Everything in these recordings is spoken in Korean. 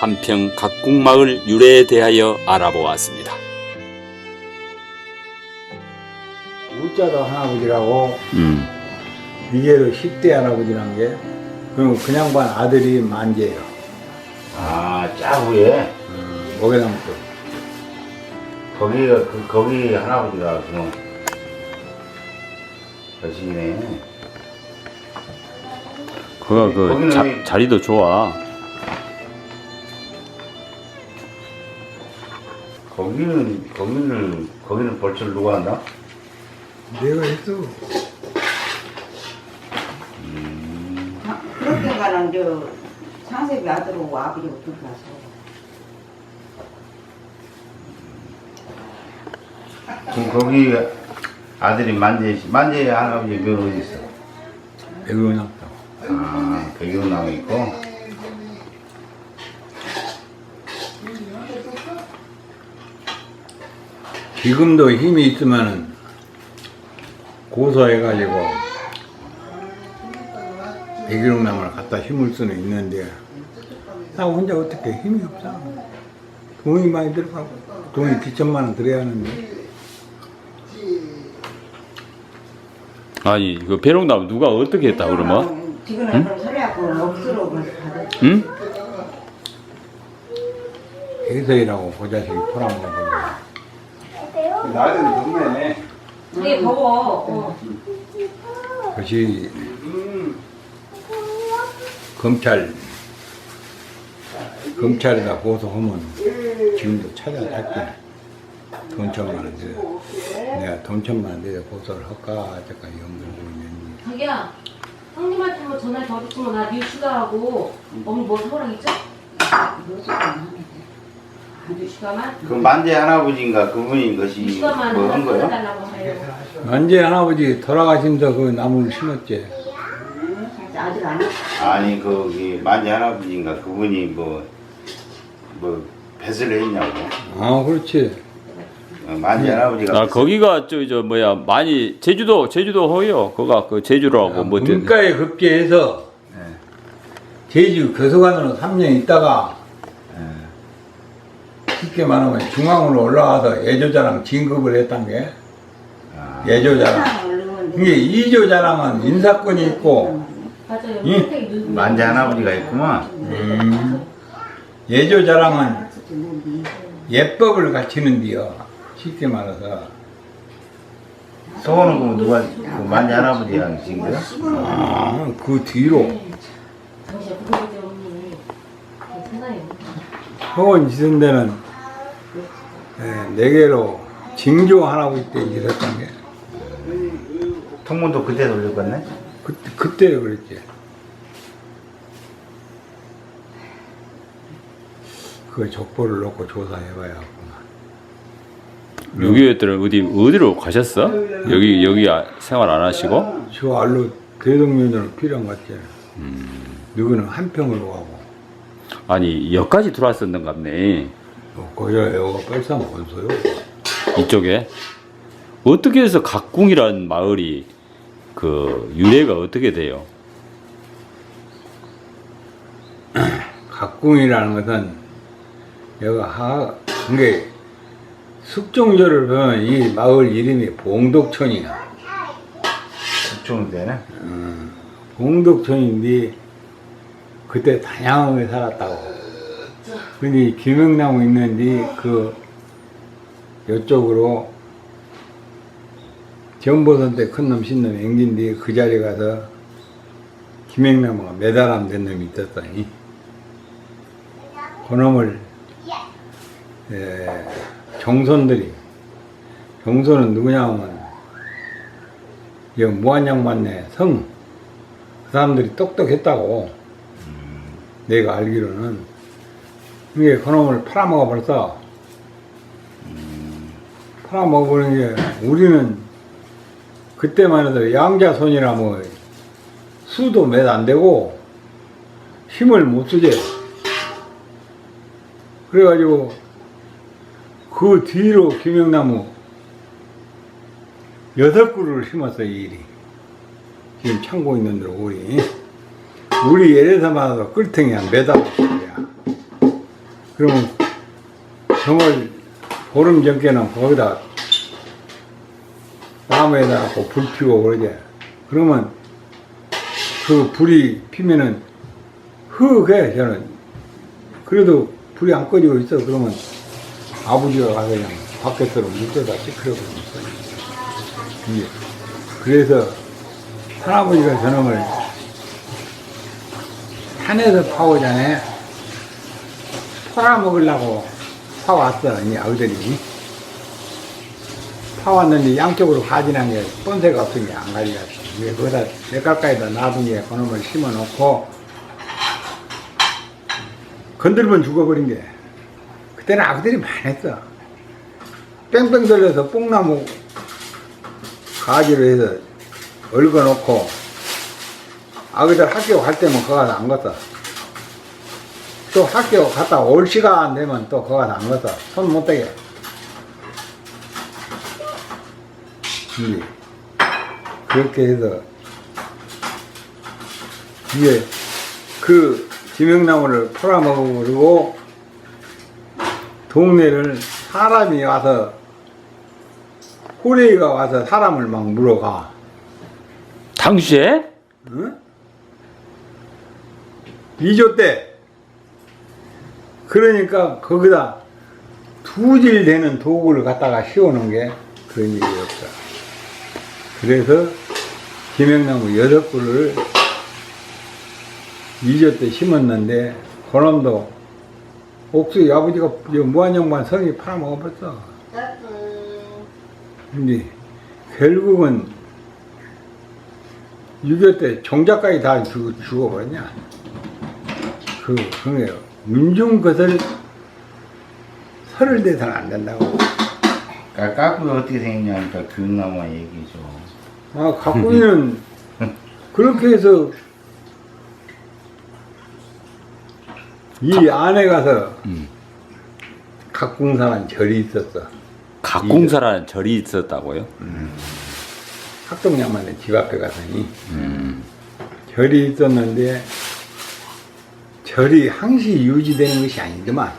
한평 각국 마을 유래에 대하여 알아보았습니다. 우자도 할아버지라고 음, 미제로 10대 할아버지란 게 그럼 그냥 반 아들이 만재예요. 아, 짜구에 목에 담고 거기가 그 거기 할아버지가 그럼 거시기네. 그가 그 거기는 자, 왜- 자리도 좋아. 거기는 거기는 거기는 벌초를 누가 한다? 내가 했어. 아, 그렇게 가는 저 상세비 아들하고 아버지하고 둘 다서 그럼 거기 아들이 만재 씨, 만재 할아버지 몇 어디 있어? 배우났다. 아, 배경 나와 있고. 지금도 힘이 있으면은 고소해가지고 백일홍나무를 갖다 심을 수는 있는데 나 혼자 어떻게 힘이 없어. 돈이 많이 들어가고 돈이 기천만 원 들어야 하는데 아니 그 배롱나무 누가 어떻게 했다 그러면? 지금은 그럼 소리하고는 억수로 다들 응? 해서이라고 고자식이 포함하고 나이는 덥네. 되게 더워. 어. 그것이 검찰 검찰에다 고소하면 지금도 찾아갈게 돈 천만 원 들여 내가 돈 천만 원 들여 고소를 할까 할까 연구를 있는지 자기야, 형님한테 한번 전화 더 붙이면 나 뉴슈가하고 어머니 뭐 사오랑 있죠? 뉴슈가만? 그 만재 할아버지인가 그분이 것이 뉴슈가만 뭐한 하나 거야? 사달라고 하요. 만재 할아버지 돌아가시면서 그 나무를 심었지 아직 안. 아니 거기 만재 할아버지인가 그분이 뭐뭐 배설을 했냐고. 아 그렇지 어, 만재 할아버지가 아 거기가 저 저 뭐야 많이 제주도 제주도 허요. 거가 그 제주로하고 뭐 된- 문과에 급제해서 네. 제주 교수관으로 3년 있다가 예. 쉽게 말하면 중앙으로 올라와서 예조자랑 진급을 했단 게. 아, 예조자랑. 이게 이조자랑은 인사권이 있고. 맞아요. 만재 할아버지가 있구만. 음, 예조자랑은 예법을 갖추는 데요. 쉽게 말해서. 소원은 그 누가 그 만재 할아버지랑 지금 거야? 아, 그 뒤로. 서원 지은 데는 예, 네 개로 징조 할아버지 때 일했던 게. 통문도 그때 돌렸겠네? 그때 그때 그랬지. 그 족보를 놓고 조사해봐야겠구나. 6.25 때는 어디 어디로 가셨어? 여기 여기 아- 생활 안 하시고? 저 알로 대동면허는 필요한 것 같지 누구는 한평으로 가고. 아니 여기까지 들어왔었는갑네. 어, 거기가 여기가 빨싸 원소요 이쪽에 어떻게 해서 각궁이란 마을이 그 유래가 어떻게 돼요? 각궁이라는 것은 여가 하, 이게 숙종절을 보면 이 마을 이름이 봉독촌이야. 죽종 때는? 봉독촌인데 그때 다양하게 살았다고. 근데 이 김영나무 있는데 그 이쪽으로 전보선 때 큰 놈 신놈 앵긴데 그 자리에 가서 김영나무가 매달람 된 놈이 있었어. 이. 그 놈을 예, 정선들이 정선은 누구냐 하면 이 무한양반네 성그 사람들이 똑똑했다고 내가 알기로는 이게 그놈을 팔아먹어 벌써 팔아먹어버린 게 우리는 그때만 해도 양자손이라 뭐 수도 몇 안 되고 힘을 못 쓰지 그래가지고 그 뒤로 김영나무 여섯 그루를 심었어 이 일이. 지금 창고 있는 데로 우리. 우리 예래서 말해서 끌탱이 한 매달 그러면 정월 보름 전께는 거기다 나무에다 갖고 불 피우고 그러지. 그러면 그 불이 피면은 흑해 저는. 그래도 불이 안 꺼지고 있어. 그러면 아버지가 가서 그냥 밖에서 물에다 찌그러고 있어. 그래서 할아버지가 저놈을 산에서 파오잖아요. 팔아 먹으려고 파왔어, 이 아들이. 파왔는데 양쪽으로 가지는 게 번새가 없으니 안 가지가. 이게 거기다 몇 가까이다 게 그놈을 심어 놓고 건들면 죽어버린 게. 그때는 아들이 많았어. 뺑뺑 돌려서 뽕나무 가지로 해서 얽어 놓고 아기들 학교 갈 때면 가서 안 갔어. 또 학교 갔다 올 시간 되면 또안 갔어. 손못 대게. 이게 그렇게 해서 이게 그 지명나무를 팔아먹으고 동네를 사람이 와서 호레이가 와서 사람을 막 물어가. 당시에 응? 이조 때. 그러니까 거기다 두질 되는 도구를 갖다가 씌워놓은 게 그런 일이었어. 그래서 김영나무 여섯 그루를 이조 때 심었는데 그놈도 옥수이 아버지가 저 무한영반 성이 팔아먹어버렸어. 근데 결국은 6.25 때 종자까지 다 죽, 죽어버렸냐. 그, 그게 민중 것을 설을 대서는 안 된다고. 까꾸가 어떻게 생겼냐니까 교육나무만 얘기죠. 아, 가꾸이는 그렇게 해서 이 안에 가서 음. 각궁사는 절이 있었어. 각공사라는 절이 있었다고요? 학동양만의 집 앞에 가서니 음. 절이 있었는데 절이 항시 유지되는 것이 아니더만.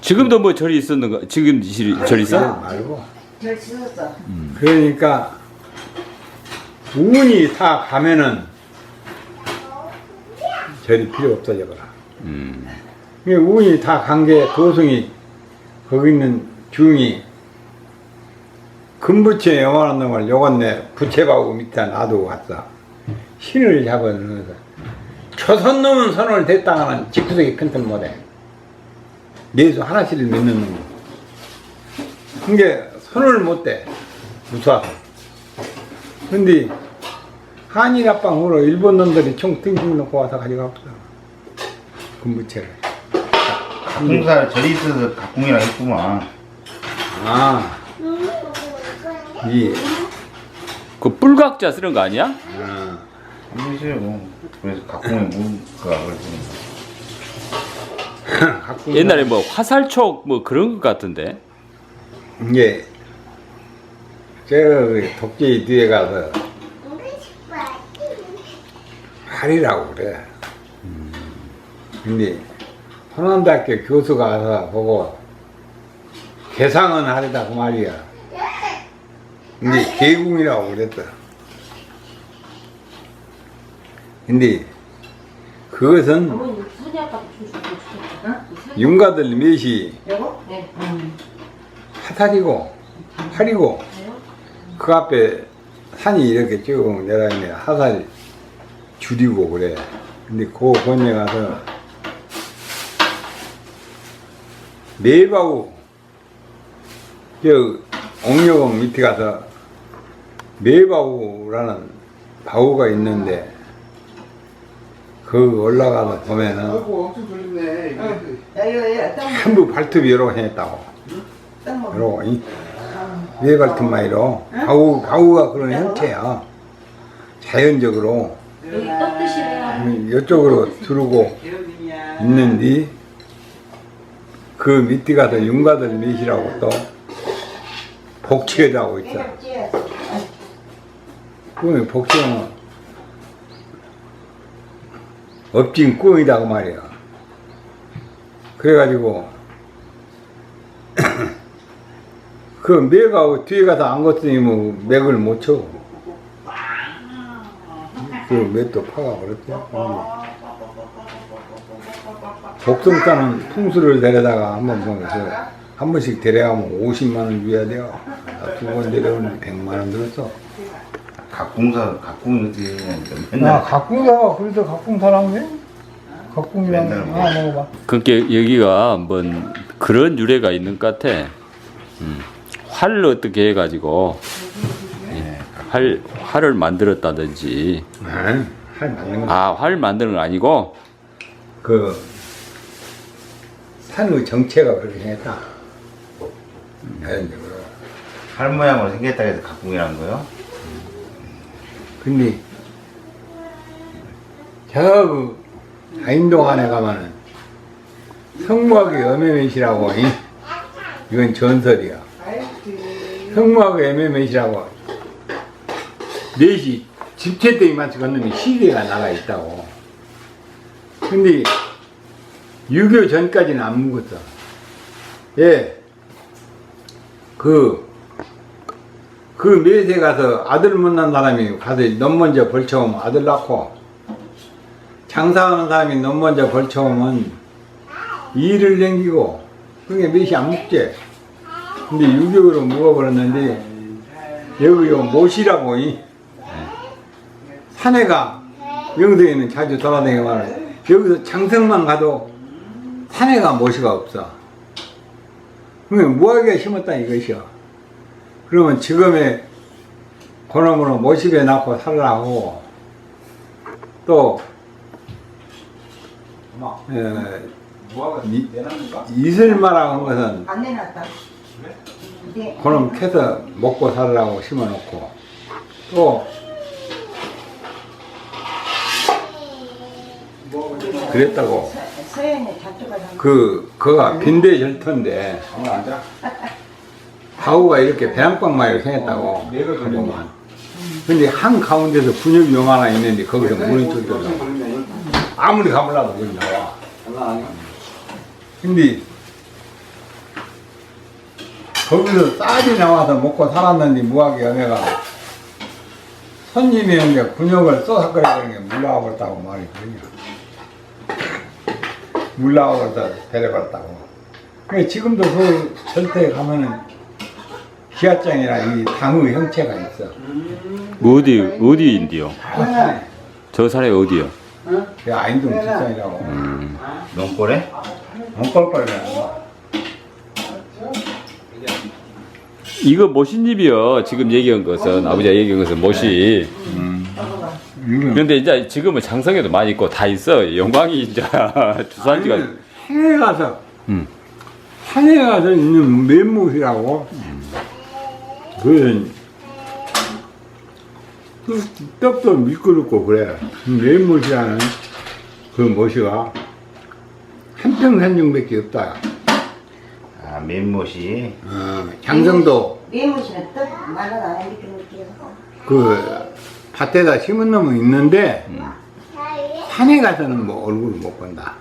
지금도 뭐 절이 있었는가? 지금 시- 절 그거 있어? 말고. 절 씻었어. 그러니까 운이 다 가면은 절이 필요 없어져 버려. 음. 이게 운이 다 간 게 도승이 거기 있는 중이 금부채 영원한 놈을 요건네 부채바구 밑에 놔두고 갔어. 신을 잡아넣어서 조선 놈은 선을 댔다가는 직구석이 큰틀 못해. 예수 하나씩을 믿는 놈. 그게 손을 못 대. 무서워서. 근데 한일 합방으로 일본 놈들이 총 띵띵 놓고 와서 가져가고 있어. 금부채를. 각공사 절이 있어서 각공이라 했구만. 아. 이, 그 뿔각자 쓰는 거 아니야? 아. 아니죠. 그래서 각공의 무가 그래서 갖고 옛날에 뭐 화살촉 뭐 그런 것 같은데. 이게 저 독재이 뒤에 가서 활이라고 그래. 근데 호남대학교 교수가 와서 보고 개상은 하리다 그 말이야. 근데 개궁이라고 그랬다. 근데 그것은 어머니 선이 아빠도 좀 주고 좋겠다. 이 선이- 윤가들 몇이 요거? 네. 화살이고 활이고 그래요? 그 앞에 산이 이렇게 쭉 내려있네 화살 줄이고 그래 근데 그 건에 가서 매바우 저 옥녀공 밑에 가서 매바우라는 바우가 있는데 그 올라가서 보면은 엄청 졸리네. 야, 이거, 이거, 떡 먹- 전부 발톱이 이러고 생겼다고. 떡 먹어. 이러고 이왜 발톱만 이러. 바우 바우가 그런 형태야. 자연적으로. 여기 떡 드시래요. 이쪽으로 두르고 있는데 그 밑에 가서 윤가들 밑이라고 또. 내가 찌어. 그 복치는 업진 꽁이다 그 말이야. 그래가지고 그 매가 뒤에 가서 안 걷더니 뭐 맥을 못 쳐. 그 맥도 파가 버렸대. 복성 사는 풍수를 데려다가 한 번 보면서 한 번씩 데려가면 50만 원 줘야 돼요. 두 번 데려오면 100만 원 들었어. 각궁사 각궁 어떻게 나 맨날 각궁사가 그래서 각궁사라며? 각궁이랑 맨날 하나 먹어봐. 그러니까 여기가 뭔 그런 유래가 있는 것 같아. 음. 활을 어떻게 해가지고 예, 활 활을 만들었다든지 네, 할 맞는 거. 아 활 만드는 건 아니고 그 산의 정체가 그렇게 생겼다. 자연적으로. 할 모양으로 생겼다 해서 각궁이라는 거요? 근데 저그 아인동 안에 가면은 성무학의 여매매시라고 이? 이건 전설이야. 성무학의 여매매시라고 넷이 집채대기 맞춰 건너면 시계가 나가 있다고. 근데 6.25 전까지는 안 묵었어. 예. 그, 그 매세 가서 아들 못난 사람이 가서 너무 먼저 벌쳐오면 아들 낳고, 장사하는 사람이 너무 먼저 벌쳐오면 일을 남기고, 그게 몇이 안 묵지. 근데 6.25로 묵어버렸는데, 여기 요 못이라고, 이 산에가 영동에는 자주 돌아다니면 여기서 장성만 가도 산에가 못이가 없어. 그러면 무하게 심었다 이것이야. 그러면 지금의 그놈으로 모집에 낳고 살라고. 또 에, 이- 이슬마라고 한 것은 안 내놨다. 네. 그놈 캐서 먹고 살라고 심어놓고. 또 그랬다고. 서- 서연이 그 그가 빈대 절터인데 하우가 이렇게 배양빵마이로 생겼다고 하더만 근데 한 가운데서 분역이 요만하 있는데 거기서 물이 쫄쫄 아무리 가물라도 물이 나와. 근데 거기서 쌀이 나와서 먹고 살았는데 무하게 연애가 손님이 온게 군역을 쏘삭거리는 게 물나와 버렸다고 말이 그러냐. 물나와 버렸다 데려갔다고. 그 지금도 그 절대에 가면은 기아장이랑 이 당의 형체가 있어 어디 어디인데요? 아, 저 사람이 어디요? 그 아인동 직장이라고? 엉껄거리는 거 이거 모신집이요. 지금 얘기한 것은 아버지가 얘기한 것은 못이. 이건 그런데 이제 지금은 장성에도 많이 있고 다 있어. 영광이 이제 주산지가 산에 가서 음. 산에 가서 있는 맨못이라고 그건 그 떡도 미끄럽고 그래. 맨못이라는 그 못이가 한평산 중밖에 없다. 아 맨못이. 어, 장성도. 매무시는 떡 해도 이렇게 그 밭에다 심은 놈은 있는데 산에 가서는 뭐 얼굴을 못 본다